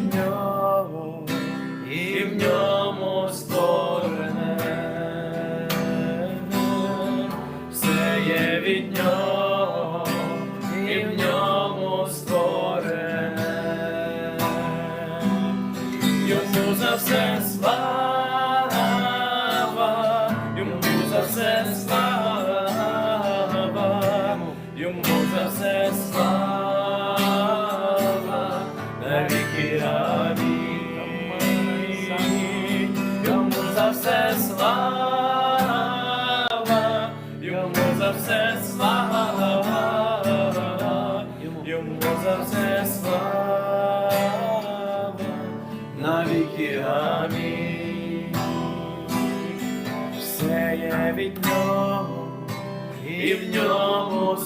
від нього, і в ньому створене, все є від нього, і в ньому створене, йому за все слава, йому за все слава, йому за все слава, все слава, йому за все слава, йому за все слава, навіки амінь. Все є від нього, і в ньому